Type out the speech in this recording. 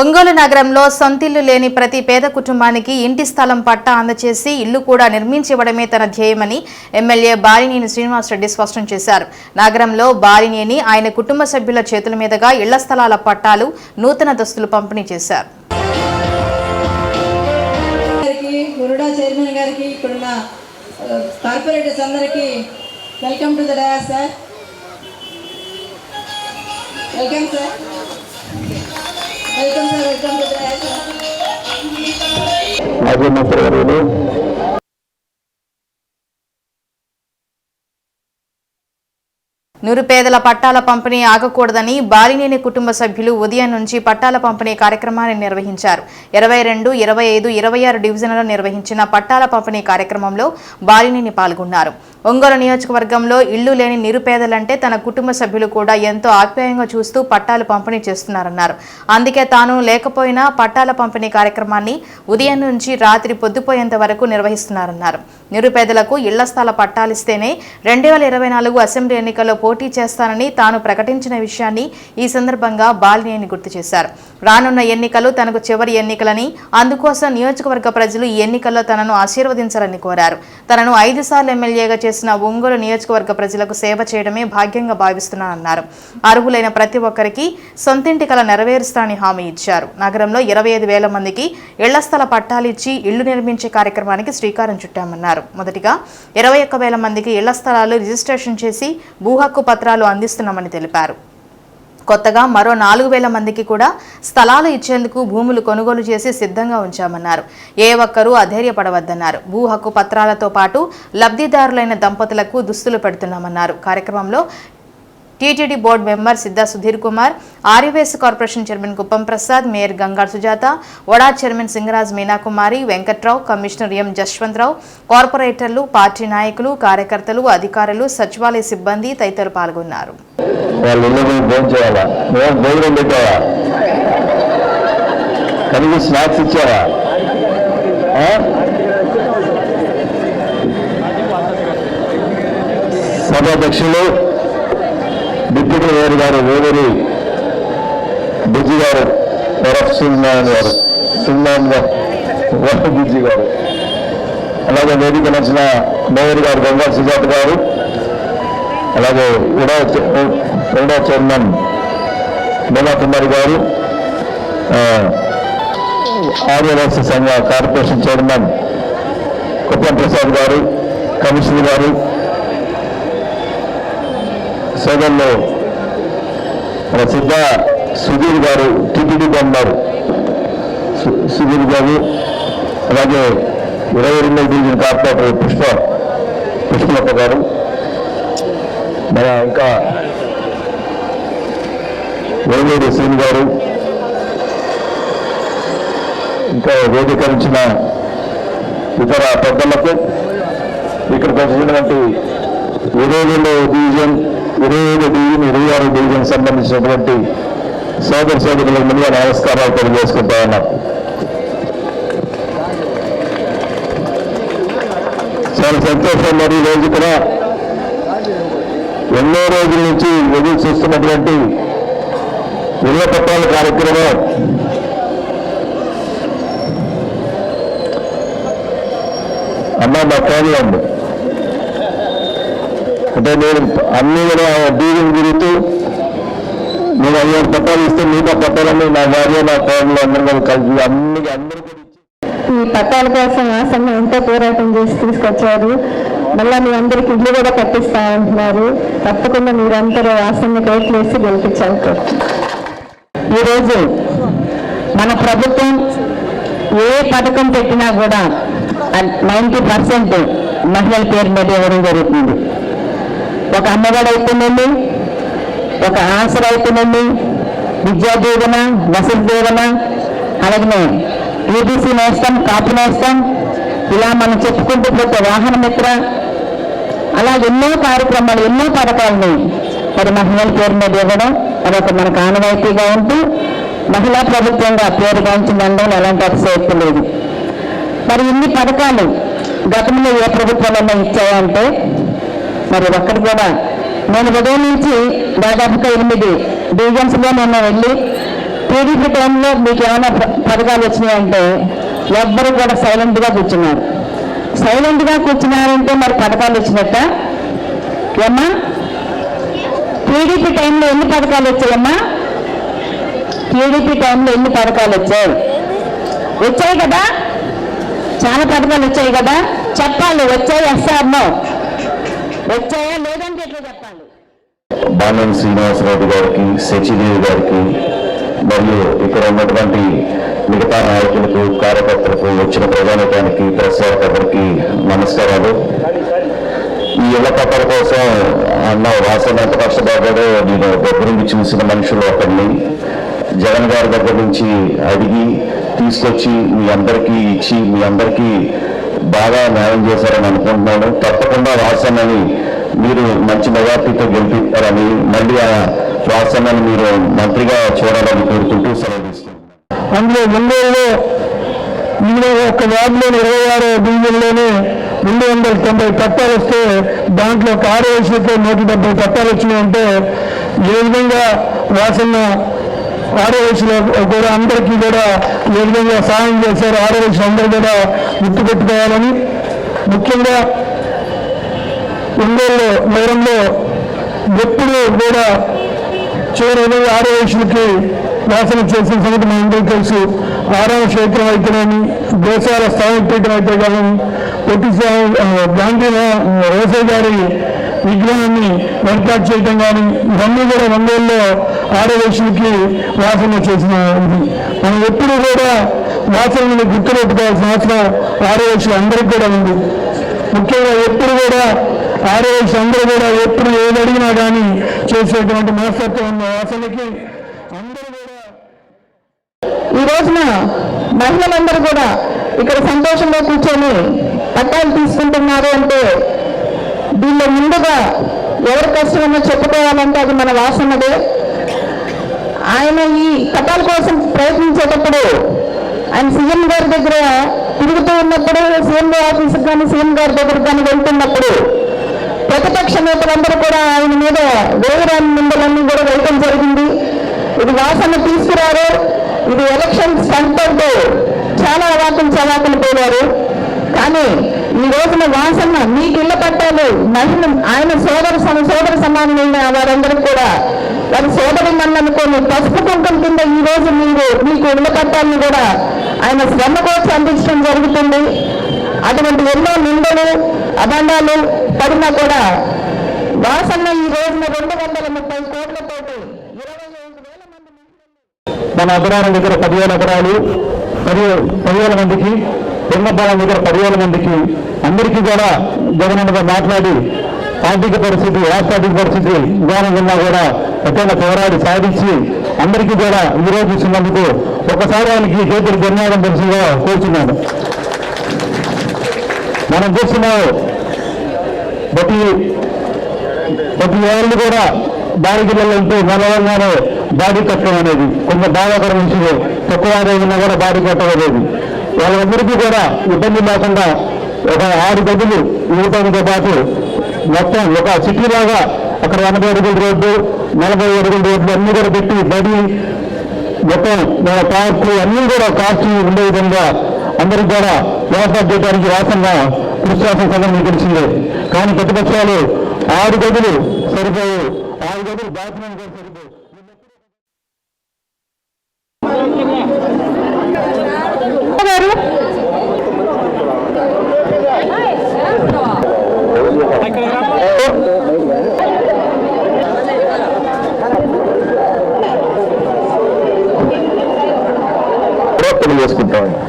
ఒంగోలు నగరంలో సొంతిల్లు లేని ప్రతి పేద కుటుంబానికి ఇంటి స్థలం పట్టా అందచేసి ఇల్లు కూడా నిర్మించివ్వడమే తన ధ్యేయమని ఎమ్మెల్యే బాలినేని శ్రీనివాసరెడ్డి స్పష్టం చేశారు. నగరంలో బాలినేని ఆయన కుటుంబ సభ్యుల చేతుల మీదుగా ఇళ్ళ స్థలాల పట్టాలు నూతన దస్తులు పంపిణీ చేశారు. చైర్మన్ గారికి ఇక్కడున్న కార్పొరేటర్స్ అందరికీ welcome to the dais sir. Welcome sir. Welcome sir to the dais sir మాజీ మంత్రివర్యులు నిరుపేదల పట్టాల పంపిణీ ఆగకూడదని బాలినేని కుటుంబ సభ్యులు ఉదయం నుంచి పట్టాల పంపిణీ కార్యక్రమాన్ని నిర్వహించారు. ఇరవై రెండు ఇరవై ఐదు ఇరవై ఆరు డివిజన్లలో నిర్వహించిన పట్టాల పంపిణీ కార్యక్రమంలో బాలినేని పాల్గొన్నారు. ఒంగోలు నియోజకవర్గంలో ఇళ్ళు లేని నిరుపేదలంటే తన కుటుంబ సభ్యులు కూడా ఎంతో ఆప్యాయంగా చూస్తూ పట్టాలు పంపిణీ చేస్తున్నారన్నారు. అందుకే తాను లేకపోయినా పట్టాల పంపిణీ కార్యక్రమాన్ని ఉదయం నుంచి రాత్రి పొద్దుపోయేంత వరకు నిర్వహిస్తున్నారన్నారు. నిరుపేదలకు ఇళ్ళ స్థల పట్టాలిస్తేనే రెండు వేల ఇరవై నాలుగు అసెంబ్లీ ఎన్నికల్లో పోటీ చేస్తానని తాను ప్రకటించిన విషయాన్ని ఈ సందర్భంగా బాలినేని గుర్తు చేశారు. రానున్న ఎన్నికలు తనకు చివరి ఎన్నికలని అందుకోసం నియోజకవర్గ ప్రజలు ఈ ఎన్నికల్లో తనను ఆశీర్వదించాలని కోరారు. తనను ఐదు సార్లు ఎమ్మెల్యేగా చేసిన ఒంగోలు నియోజకవర్గ ప్రజలకు సేవ చేయడమే భాగ్యంగా భావిస్తున్నానన్నారు. అర్హులైన ప్రతి ఒక్కరికి సొంతింటి కల నెరవేరుస్తానని హామీ ఇచ్చారు. నగరంలో ఇరవై ఐదు వేల మందికి ఇళ్ళ స్థల పట్టాలిచ్చి ఇళ్ళు నిర్మించే కార్యక్రమానికి శ్రీకారం చుట్టామన్నారు. మొదటిగా ఇరవై ఒక్క వేల మందికి ఇళ్ళ స్థలాలు రిజిస్ట్రేషన్ చేసి భూ హక్కు పత్రాలు అందిస్తున్నామని తెలిపారు. కొత్తగా మరో నాలుగు వేల మందికి కూడా స్థలాలు ఇచ్చేందుకు భూములు కొనుగోలు చేసి సిద్ధంగా ఉంచామన్నారు. ఏ ఒక్కరూ అధైర్యపడవద్దన్నారు. భూ హక్కు పత్రాలతో పాటు లబ్ధిదారులైన దంపతులకు దుస్తులు పెడుతున్నామన్నారు. కార్యక్రమంలో TTD board member Siddha Sudheer Kumar Aryavysya corporation chairman Kuppam Prasad mayor Gangar Sujatha vada chairman Singaraj Meenakumari Venkatrao commissioner M Jaswantharao కార్పొరేటర్లు పార్టీ నాయకులు కార్యకర్తలు అధికారులు సచివాలయ సిబ్బంది తదితరులు పాల్గొన్నారు. సభాధ్యక్షులు డిప్యూటీ మేయర్ గారు వేదరి బుజ్జి గారు వరఫ్ సుల్మాన్ గారు సుల్మాన్ గారు వరఫ్ బుజ్జి గారు. అలాగే వేదిక నచ్చిన మేయర్ గారు గంగా సుజాత గారు. అలాగే ఉడా ఉడా చైర్మన్ మీనా కుమారి గారు. ఆ, సంఘ కార్పొరేషన్ చైర్మన్ కుప్పం ప్రసాద్ గారు కమిషనర్ గారు సోదరులు ప్రసిద్ధ సుధీర్ గారు టీటీడీ మెంబర్ సు- సుధీర్ గారు అలాగే ఇరవై రెండవ డివిజన్ కార్పొరేటర్ పుష్ప పుష్పలత గారు మన ఇంకా వేలేరు శ్రీని గారు ఇంకా వేదికరించిన ఇతర పెద్దలకు ఇక్కడికి వచ్చినటువంటి ఇరవై డివిజన్ ఇరవై ఏడు డివిజన్ ఇరవై ఆరు డివిజన్ సంబంధించినటువంటి సోదర సోదరులకు ముందుగా నమస్కారాలు తెలియజేసుకుంటా ఉన్నాం. చాలా సంతోషం మరి ఈ రోజు కూడా. ఎన్నో రోజుల నుంచి ఎదురు చూస్తున్నటువంటి ఇళ్ళ పట్టాల కార్యక్రమం. అమ్మా మా ఫోన్లో ఉంది. అంటే నేను అన్ని కూడా డీజిల్ తిరుగుతూ నేను అయ్యే పట్టాలు ఇస్తే మిగతా పట్టాలన్నీ నా భార్య నా ఫ్యామిలీ అందరూ కలిసి అన్ని అందరూ ఈ పట్టాల కోసం ఆసన్న ఎంతో పోరాటం చేసి తీసుకొచ్చారు. మళ్ళా మీ అందరికి ఇల్లు కూడా కట్టిస్తా అంటున్నారు. తప్పకుండా మీరందరూ ఆసన్న కోట్లు వేసి గెలిపించాలి. ఈరోజు మన ప్రభుత్వం ఏ పథకం పెట్టినా కూడా నైంటీ పర్సెంట్ మహిళల పేరు మీద ఇవ్వడం జరుగుతుంది. ఒక అమ్మఒడి అయితేనండి ఒక ఆసర అయితేనండి విద్యా దీవెన వసతి దీవెన అలాగనే ఏబీసీ నేస్తాం కాపు నేస్తాం ఇలా మనం చెప్పుకుంటూ పోతే వాహన మిత్ర అలా ఎన్నో కార్యక్రమాలు ఎన్నో పథకాలని మరి మహిళల పేరు మీద ఇవ్వడం అదొక మనకు ఆనవాయితీగా ఉంటూ మహిళా ప్రభుత్వంగా పేరుగాంచిందంలో ఎలాంటి అతిశయక్తి లేదు. మరి ఇన్ని పథకాలు గతంలో ఏ ప్రభుత్వాలన్నా ఇచ్చాయంటే మరి ఒక్కటి కూడా. నేను ఉదయం నుంచి దాదాపుగా ఎనిమిది డివిజన్స్లో నేను వెళ్ళి టీడీపీ టైంలో మీకు ఏమైనా ప- పథకాలు వచ్చినాయంటే ఎవ్వరు కూడా సైలెంట్గా కూర్చున్నారు. సైలెంట్గా కూర్చున్నారంటే మరి పథకాలు వచ్చినట్ట? ఏమ్మా? టీడీపీ టైంలో ఎన్ని పథకాలు వచ్చాయమ్మా? టీడీపీ టైంలో ఎన్ని పథకాలు వచ్చాయి? వచ్చాయి కదా? చాలా పథకాలు వచ్చాయి కదా? చెప్పాలి వచ్చాయి? ఎస్ఆర్నో వచ్చాయా లేదంటే ఎట్లా చెప్పాలి బాణం శ్రీనివాసరావు గారికి శచిదేవి గారికి మరియు ఇక్కడ ఉన్నటువంటి మిగతా నాయకులకు కార్యకర్తలకు వచ్చిన ప్రజానికానికి ప్రసారకర్తలకి నమస్కారాలు. ఈ ఇళ్ళ పట్టాల కోసం అన్న వాసన ఎంత కష్టపడ్డాడో నేను దగ్గర నుంచి చూసిన మనుషులు ఒకరిని. జగన్ గారి దగ్గర నుంచి అడిగి తీసుకొచ్చి మీ అందరికీ ఇచ్చి మీ అందరికీ బాగా న్యాయం చేశారని అనుకుంటున్నాను. తప్పకుండా వాసనని మీరు మంచి మెజార్టీతో గెలిపించారని మళ్ళీ ఆ వాసనని మీరు మంత్రిగా చూడాలని కోరుకుంటూ సెలవు అందులో ముందులో మీరు ఒక వార్డులోని ఇరవై ఆరో డివిజన్లోనే రెండు వందల తొంభై పట్టాలు వస్తే దాంట్లో ఒక ఆరు వయసులతో నూట డెబ్బై పట్టాలు వచ్చినాయంటే ఏ విధంగా వాసన ఆరో వయసులో కూడా అందరికీ కూడా ఏ విధంగా సహాయం చేశారు ఆరో వయసు అందరూ కూడా గుర్తుపెట్టుకోవాలని ముఖ్యంగా ఒంగోలు నగరంలో ఎప్పుడు కూడా చివరి ఇరవై ఆరో వయసులకి వాసన చేసిన సంగతి మా అందరూ తెలుసు. ఆరామ క్షేత్రం అయితేనేమి దేశాల స్థానం పీఠం అయితే కానీ పొట్టి గాంధీ రోసే గారి విగ్రహాన్ని ఏర్పాటు చేయటం కానీ ఇవన్నీ కూడా వందేళ్ళలో ఆరో వయసులకి వాసన చేసిన ఇది. మనం ఎప్పుడు కూడా వాసనని గుర్తుపెట్టుకోవాల్సిన అవసరం ఆరో వయసులు అందరికీ కూడా ఉంది. ముఖ్యంగా ఎప్పుడు కూడా ఆరో అందరూ కూడా ఎప్పుడు ఏది అడిగినా కానీ చేసేటువంటి మనస్తత్వం ఉంది. అసలుకి అందరూ కూడా ఈ రోజున మహిళలందరూ కూడా ఇక్కడ సంతోషంగా కూర్చొని పట్టాలు తీసుకుంటున్నారు అంటే దీనిలో ముందుగా ఎవరి కష్టమన్నా చెప్పుకోవాలంటే అది మన వాసనదే. ఆయన ఈ పట్టాల కోసం ప్రయత్నించేటప్పుడు ఆయన సీఎం గారి దగ్గర తిరుగుతూ ఉన్నప్పుడు సీఎం ఆఫీస్కి కానీ సీఎం గారి దగ్గరకు కానీ వెళ్తున్నప్పుడు ప్రతిపక్ష నేతలందరూ కూడా ఆయన మీద వేగరాని నిందలన్నీ కూడా వేయటం జరిగింది. ఇది వాసన తీసుకురారు. ఇది ఎలక్షన్ సెంటర్తో చాలా అవాకులు చవాకులు పోయారు కానీ ఈ రోజున వాసన మీకు ఇళ్ళ పట్టాలు మహిళ ఆయన సోదర సమ- సోదర సమానమైన వారందరూ కూడా వారి సోదరి అనుకోని పసుపు కుంకం కింద ఈ రోజు మీరు మీకు ఇళ్ళ పట్టాలను కూడా ఆయన శ్రమ కోసం అందించడం జరుగుతుంది. అటువంటి ఎన్నో నిందలు అభండాలు పడినా కూడా వాసన ఈ రోజున రెండు వందల ముప్పై కోట్లతోటి మన అగ్రహారం దగ్గర పదివేల ఎకరాలు పది పదివేల మందికి లింగపాలెం దగ్గర పదివేల మందికి అందరికీ కూడా జగనన్నగా మాట్లాడి ఆర్థిక పరిస్థితి రాష్ట్ర ఆర్థిక పరిస్థితి విధానం ఉన్నా కూడా ఎక్కడైనా పోరాడి సాధించి అందరికీ కూడా ఈరోజు ఇచ్చినందుకు ఒకసారి ఆయనకి చేతులు ధన్యవాదం తెలుసుగా కోరుచున్నాను. మనం చూస్తున్నాము ప్రతి ప్రతి ఏళ్ళు కూడా బాడిగిళ్ళలో వెళ్తూ నలవంగానే బాడీ కట్టడం అనేది కొంత బాధాకరం విషయం తక్కువ ఆదాయం ఉన్నా కూడా బాడీ కట్టడం అనేది. వాళ్ళందరికీ కూడా ఇబ్బంది లేకుండా ఒక ఆరు గదులు ఇవ్వడంతో పాటు మొత్తం ఒక సిటీ లాగా అక్కడ ఎనభై అడుగుల రోడ్డు నలభై అడుగుల రోడ్లు అన్ని కూడా పెట్టి బడి మొత్తం మన పార్కులు అన్నీ కూడా కాస్ట్ ఉండే విధంగా అందరికి కూడా వ్యవసాయం చేయడానికి రాసంగా కృషి చేసిన సంగతి మీకు తెలిసిందే కానీ ప్రతిపక్షాలు ఆరు గదులు సరిపోయి ఆరు గదులు బాత్రూమ్ కూడా సరిపోయి. గారు.